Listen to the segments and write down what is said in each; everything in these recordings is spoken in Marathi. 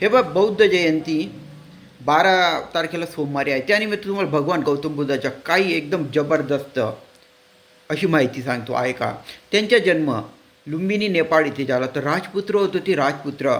हे बघ बौद्ध जयंती बारा तारखेला सोमवारी आहे. त्यानिमित्त तुम्हाला भगवान गौतम बुद्धाच्या काही एकदम जबरदस्त अशी माहिती सांगतो. आहे का त्यांचा जन्म लुंबिनी नेपाळ इथे झाला. तर राजपुत्र होतो ती राजपुत्र.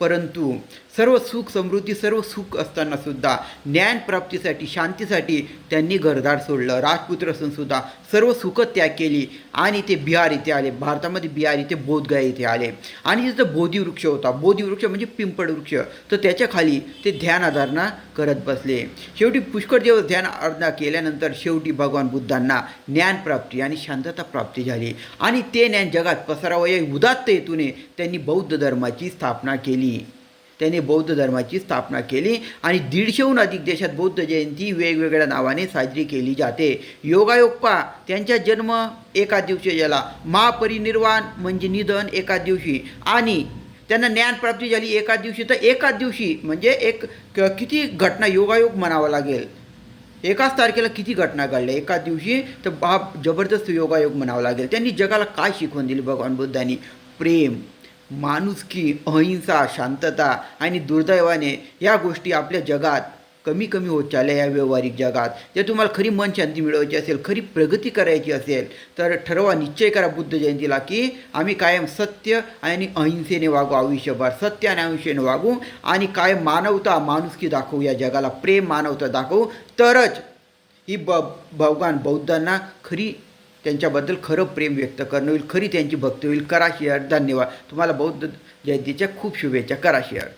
परंतु सर्व सुख समृद्धी सर्व सुख असताना सुद्धा ज्ञानप्राप्तीसाठी शांतीसाठी त्यांनी घरदार सोडलं. राजपुत्र असून सुद्धा सर्व सुख त्याग केली आणि ते बिहार इथे आले. भारतामध्ये बिहार इथे बोधगया इथे आले. आणि तिथं बोधिवृक्ष होता. बोधी वृक्ष म्हणजे पिंपळ वृक्ष. तर त्याच्याखाली ते ध्यान आधारणा करत बसले. शेवटी पुष्कळ दिवस ध्यान आराधना केल्यानंतर शेवटी भगवान बुद्धांना ज्ञानप्राप्ती आणि शांतता प्राप्ती झाली. आणि ते ज्ञान जगात पसरावं या उदात्त हेतूने त्यांनी बौद्ध धर्माची स्थापना केली. त्याने बौद्ध धर्माची स्थापना केली आणि दीडशेहून अधिक देशात बौद्ध जयंती वेगवेगळ्या नावाने साजरी केली जाते. योगायोगपा त्यांचा जन्म एका दिवशी झाला. महापरिनिर्वाण म्हणजे निधन एका दिवशी आणि त्यांना ज्ञानप्राप्ती झाली एका दिवशी. तर एकाच दिवशी म्हणजे एक क- किती घटना योगायोग म्हणावा लागेल? एकाच तारखेला किती घटना घडल्या? एका दिवशी तर बाप जबरदस्त योगायोग म्हणावा लागेल. त्यांनी जगाला काय शिकवण दिली? भगवान बुद्धांनी प्रेम. माणुसकी अहिंसा शांतता आणि दुर्दैवाने या गोष्टी आपल्या जगात कमी कमी होत चालल्या या व्यावहारिक जगात. जर तुम्हाला खरी मन शांती मिळवायची असेल खरी प्रगती करायची असेल तर ठरवा निश्चय करा बुद्ध जयंतीला की आम्ही कायम सत्य आणि अहिंसेने वागू आयुष्यभर सत्य आणि अहिंसेने वागू आणि कायम मानवता माणुसकी दाखवू या जगाला प्रेम मानवता दाखवू. तरच ही ब भगवान बौद्धांना खरी त्यांच्याबद्दल खरं प्रेम व्यक्त करणं होईल खरी त्यांची भक्ती होईल. करा शेअर धन्यवाद. तुम्हाला बौद्ध जयंतीच्या खूप शुभेच्छा. करा शेअर